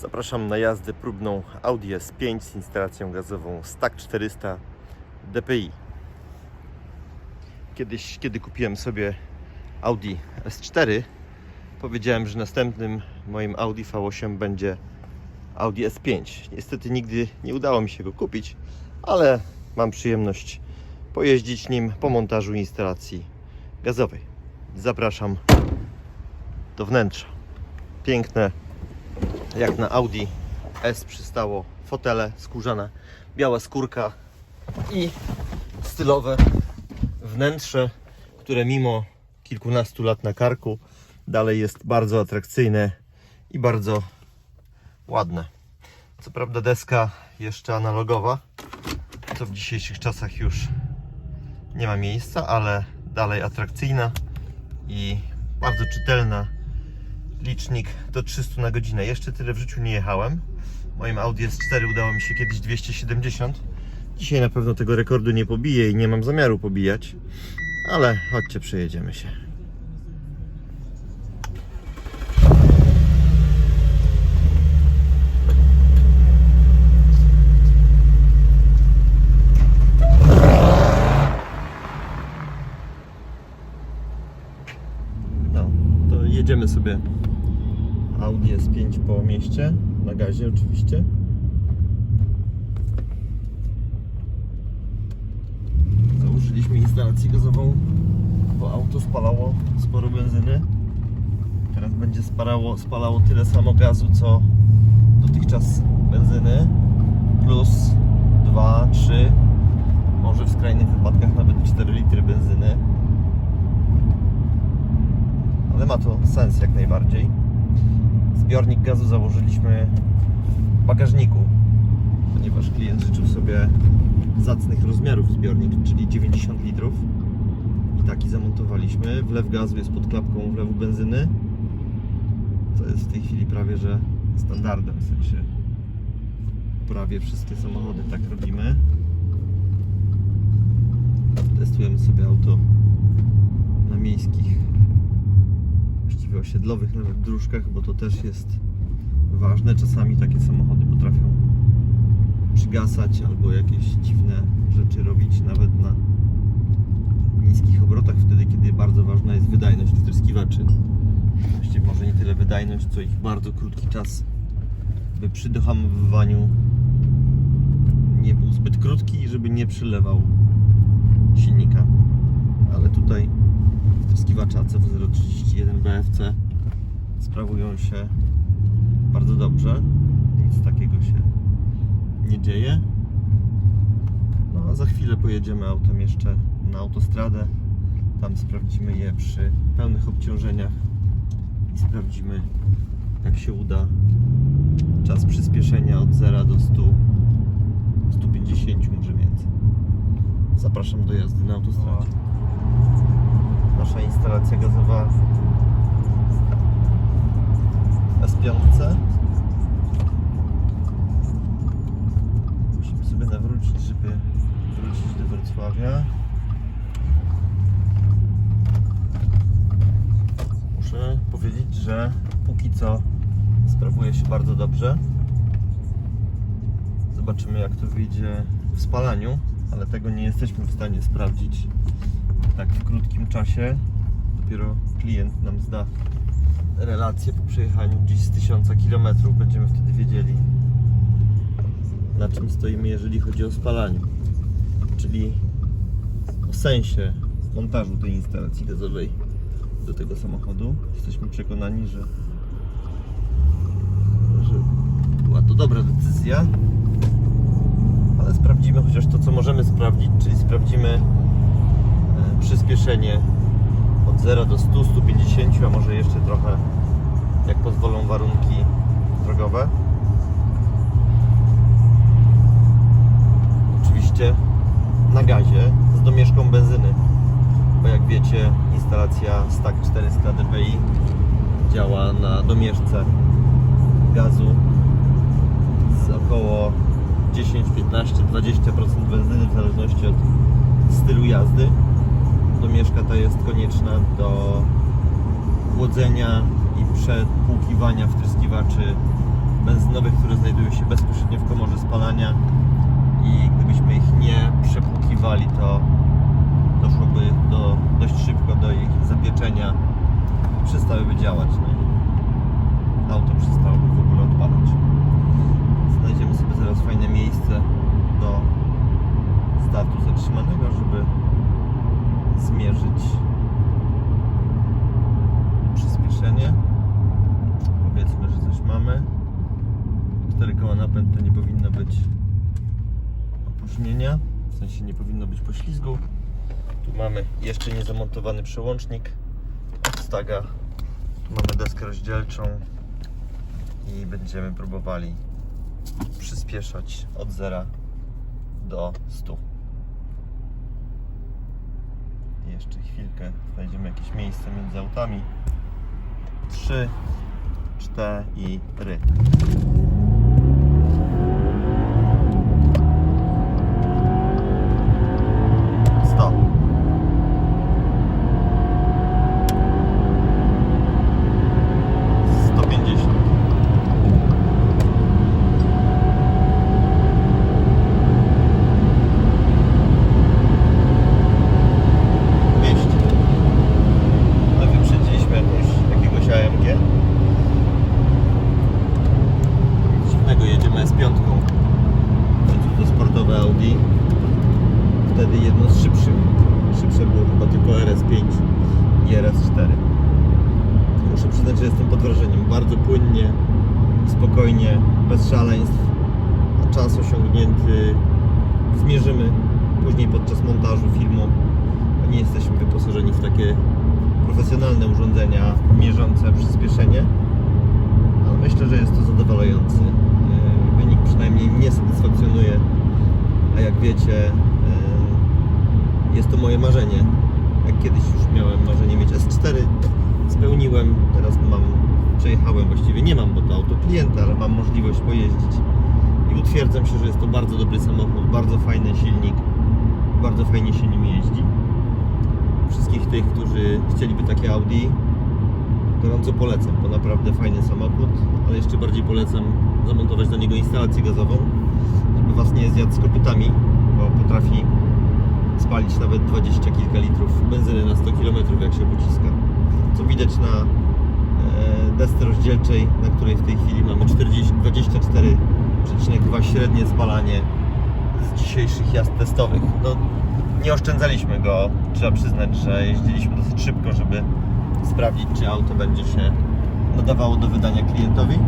Zapraszam na jazdę próbną Audi S5 z instalacją gazową Stack 400 DPI. Kiedyś, kiedy kupiłem sobie Audi S4, powiedziałem, że następnym moim Audi V8 będzie Audi S5. Niestety nigdy nie udało mi się go kupić, ale mam przyjemność pojeździć nim po montażu instalacji gazowej. Zapraszam do wnętrza. Piękne, jak na Audi S przystało fotele skórzane, biała skórka i stylowe wnętrze, które mimo kilkunastu lat na karku dalej jest bardzo atrakcyjne i bardzo ładne. Co prawda deska jeszcze analogowa, co w dzisiejszych czasach już nie ma miejsca, ale dalej atrakcyjna i bardzo czytelna licznik do 300 na godzinę. Jeszcze tyle w życiu nie jechałem. Moim Audi S4 udało mi się kiedyś 270. Dzisiaj na pewno tego rekordu nie pobiję i nie mam zamiaru pobijać, ale chodźcie, przejedziemy się. No, to jedziemy sobie Audi S5 po mieście, na gazie oczywiście. Założyliśmy instalację gazową, bo auto spalało sporo benzyny. Teraz będzie spalało, spalało tyle samo gazu, co dotychczas benzyny, plus 2, 3, może w skrajnych wypadkach nawet 4 litry benzyny ale ma to sens jak najbardziej. Zbiornik gazu założyliśmy w bagażniku, ponieważ klient życzył sobie zacnych rozmiarów zbiornik, czyli 90 litrów. I taki zamontowaliśmy. Wlew gazu jest pod klapką wlewu benzyny. To jest w tej chwili prawie że standardem, w sensie prawie wszystkie samochody tak robimy. Testujemy sobie auto na miejskich właściwie osiedlowych nawet dróżkach, bo to też jest ważne. Czasami takie samochody potrafią przygasać albo jakieś dziwne rzeczy robić nawet na niskich obrotach, wtedy kiedy bardzo ważna jest wydajność wtryskiwaczy. Właściwie może nie tyle wydajność, co ich bardzo krótki czas, by przy dohamowywaniu nie był zbyt krótki i żeby nie przylewał silnika. Ale tutaj wtryskiwacze ACW031 BFC sprawują się bardzo dobrze. Nic takiego się nie dzieje. No a za chwilę pojedziemy autem jeszcze na autostradę. Tam sprawdzimy je przy pełnych obciążeniach i sprawdzimy jak się uda czas przyspieszenia od 0 do 100 150 może więcej. Zapraszam do jazdy na autostradzie nasza instalacja gazowa S5. Musimy sobie nawrócić, żeby wrócić do Wrocławia. Muszę powiedzieć, że póki co sprawuje się bardzo dobrze. Zobaczymy jak to wyjdzie w spalaniu, ale tego nie jesteśmy w stanie sprawdzić tak w krótkim czasie. Dopiero klient nam zda relację po przejechaniu gdzieś z 1000 km. Będziemy wtedy wiedzieli na czym stoimy, jeżeli chodzi o spalanie. Czyli o sensie montażu tej instalacji gazowej do tego samochodu. Jesteśmy przekonani, że, że była to dobra decyzja. Ale sprawdzimy chociaż to, co możemy sprawdzić, czyli sprawdzimy przyspieszenie od 0 do 100, 150, a może jeszcze trochę, jak pozwolą warunki drogowe. Oczywiście na gazie z domieszką benzyny, bo jak wiecie, instalacja Stack 400 dpi działa na domieszce gazu z około 10, 15, 20% benzyny w zależności od stylu jazdy. Domieszka ta jest konieczna do chłodzenia i przepłukiwania wtryskiwaczy benzynowych, które znajdują się bezpośrednio w komorze spalania i gdybyśmy ich nie przepłukiwali, to doszłoby do, dość szybko do ich zapieczenia i przestałyby działać. No i auto przestałoby w ogóle odpalać. Znajdziemy sobie zaraz fajne miejsce do startu zatrzymanego, żeby zmierzyć przyspieszenie. Powiedzmy, że coś mamy. 4 koła napęd to nie powinno być opóźnienia, w sensie nie powinno być poślizgu. Tu mamy jeszcze niezamontowany przełącznik od Staga. Mamy deskę rozdzielczą i będziemy próbowali przyspieszać od 0 do 100. Jeszcze chwilkę znajdziemy jakieś miejsce między autami. 3, 4 i ry. S4. Muszę przyznać, że jestem pod wrażeniem. Bardzo płynnie, spokojnie, bez szaleństw. A Czas osiągnięty zmierzymy później podczas montażu filmu. Nie jesteśmy wyposażeni w takie profesjonalne urządzenia mierzące przyspieszenie, ale myślę, że jest to zadowalający e, wynik. Przynajmniej mnie satysfakcjonuje, a jak wiecie, e, jest to moje marzenie jak kiedyś już miałem marzenie mieć S4, spełniłem, teraz mam, przejechałem właściwie, nie mam, bo to auto klienta, ale mam możliwość pojeździć i utwierdzam się, że jest to bardzo dobry samochód, bardzo fajny silnik, bardzo fajnie się nim jeździ. Wszystkich tych, którzy chcieliby takie Audi, gorąco polecam. To naprawdę fajny samochód, ale jeszcze bardziej polecam zamontować do niego instalację gazową, żeby Was nie zjadł z kopytami, bo potrafi spalić nawet 20 kilka litrów benzyny na 100 km jak się pociska. Co widać na e, desce rozdzielczej, na której w tej chwili mamy 40 24,2 średnie spalanie z dzisiejszych jazd testowych. No, nie oszczędzaliśmy go, trzeba przyznać, że jeździliśmy dosyć szybko, żeby sprawdzić, czy auto będzie się nadawało do wydania klientowi.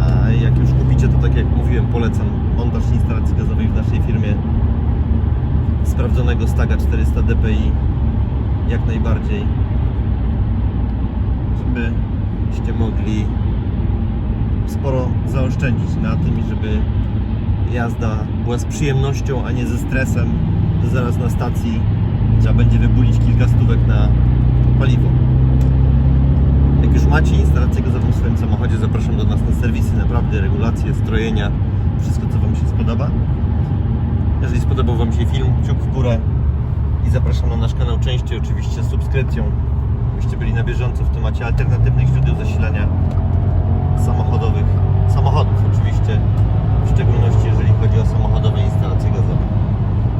A jak już kupicie, to tak jak mówiłem, polecam montaż instalacji gazowej w naszej firmie sprawdzonego Staga 400 DPI jak najbardziej żebyście mogli sporo zaoszczędzić na tym i żeby jazda była z przyjemnością, a nie ze stresem, że zaraz na stacji trzeba będzie wybulić kilka stówek na paliwo. Jak już macie instalację gazową w swoim samochodzie, zapraszam do nas na serwisy, naprawdę regulacje, strojenia, wszystko co Wam się spodoba. Jeżeli spodobał Wam się film, górę i zapraszam na nasz kanał częściej, oczywiście z subskrypcją, byście byli na bieżąco w temacie alternatywnych źródeł zasilania samochodowych, samochodów oczywiście, w szczególności jeżeli chodzi o samochodowe instalacje gazowe.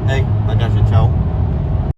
Hej, na gazie, ciao.